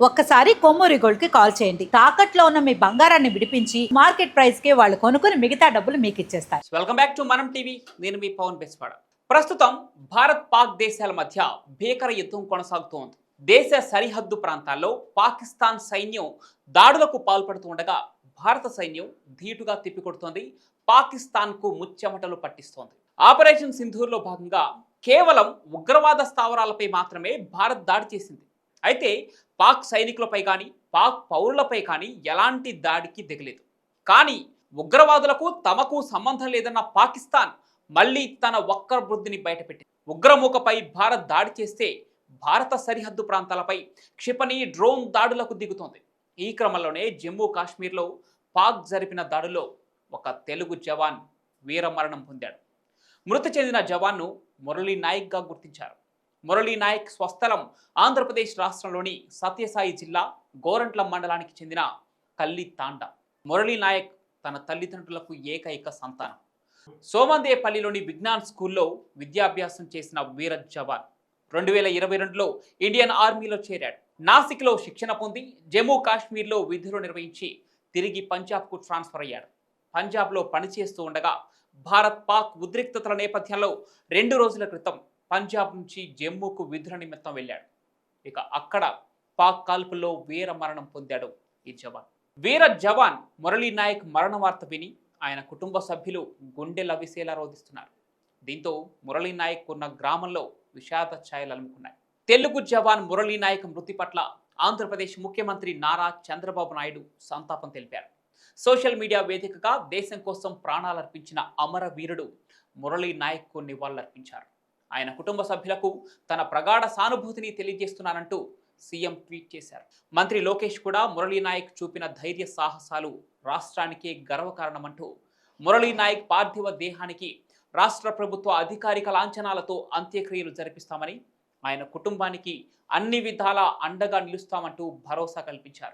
ఒక్కసారి కొమ్మూరి గోల్డ్కి కాల్ చేయండి. తాకట్లో ఉన్న మీ బంగారాన్ని విడిపించి మార్కెట్ ప్రైస్కి వాళ్ళు కొనుక్కుని మిగతా డబ్బులు మీకు ఇచ్చేస్తారు. Welcome back to Manam TV నేను మీ పవన్ బెస్పాడ ప్రస్తుతం భారత్ పాక్ దేశాల మధ్య భీకర యుద్ధం కొనసాగుతోంది. దేశ సరిహద్దు ప్రాంతాల్లో పాకిస్తాన్ సైన్యం దాడులకు పాల్పడుతూ ఉండగా భారత సైన్యం ధీటుగా తిప్పికొడుతోంది. పాకిస్తాన్కు ముచ్చెమటలు పట్టిస్తోంది. ఆపరేషన్ సింధూర్లో భాగంగా కేవలం ఉగ్రవాద స్థావరాలపై మాత్రమే భారత్ దాడి చేసింది. అయితే పాక్ సైనికులపై కానీ పాక్ పౌరులపై కానీ ఎలాంటి దాడికి దిగలేదు. కానీ ఉగ్రవాదులకు తమకు సంబంధం లేదన్న పాకిస్తాన్ మళ్ళీ తన వక్ర బుద్ధిని బయటపెట్టింది. ఉగ్రముఖపై భారత్ దాడి చేస్తే భారత సరిహద్దు ప్రాంతాలపై క్షిపణి డ్రోన్ దాడులకు దిగుతోంది. ఈ క్రమంలోనే జమ్మూ కాశ్మీర్లో పాక్ జరిపిన దాడిలో ఒక తెలుగు జవాన్ వీరమరణం పొందాడు. మృతి చెందిన జవాన్ను మురళీ నాయక్గా గుర్తించారు. మురళీ నాయక్ స్వస్థలం ఆంధ్రప్రదేశ్ రాష్ట్రంలోని సత్యసాయి జిల్లా గోరంట్ల మండలానికి చెందిన కల్లి తాండ. మురళీ నాయక్ తన తల్లిదండ్రులకు ఏకైక సంతానం. సోమందేపల్లిలోని విజ్ఞాన్ స్కూల్లో విద్యాభ్యాసం చేసిన వీర జవాన్ రెండు వేల ఇరవై రెండులో ఇండియన్ ఆర్మీలో చేరాడు. నాసిక్లో శిక్షణ పొంది జమ్మూ కాశ్మీర్లో విధులు నిర్వహించి తిరిగి పంజాబ్కు ట్రాన్స్ఫర్ అయ్యాడు. పంజాబ్లో పనిచేస్తూ ఉండగా భారత్ పాక్ ఉద్రిక్తతల నేపథ్యంలో రెండు రోజుల క్రితం పంజాబ్ నుంచి జమ్మూకు విధుల నిమిత్తం వెళ్ళాడు. ఇక అక్కడ పాక్ కాల్పుల్లో వీర మరణం పొందాడు ఈ జవాన్. వీర జవాన్ మురళీ నాయక్ మరణ వార్త విని ఆయన కుటుంబ సభ్యులు గుండె లవిసేలా రోధిస్తున్నారు. దీంతో మురళీ నాయక్ ఉన్న గ్రామంలో విషాద ఛాయలు అలుముకున్నాయి. తెలుగు జవాన్ మురళీ నాయక్ మృతి పట్ల ఆంధ్రప్రదేశ్ ముఖ్యమంత్రి నారా చంద్రబాబు నాయుడు సంతాపం తెలిపారు. సోషల్ మీడియా వేదికగా దేశం కోసం ప్రాణాలర్పించిన అమర వీరుడు మురళీ నాయక్కు నివాళులర్పించారు. ఆయన కుటుంబ సభ్యులకు తన ప్రగాఢ సానుభూతిని తెలియజేస్తున్నానంటూ సీఎం ట్వీట్ చేశారు. మంత్రి లోకేష్ కూడా మురళీనాయక్ చూపిన ధైర్య సాహసాలు రాష్ట్రానికే గర్వకారణమంటూ మురళీనాయక్ పార్థివ దేహానికి రాష్ట్ర ప్రభుత్వ అధికారిక లాంఛనాలతో అంత్యక్రియలు జరిపిస్తామని ఆయన కుటుంబానికి అన్ని విధాలా అండగా నిలుస్తామంటూ భరోసా కల్పించారు.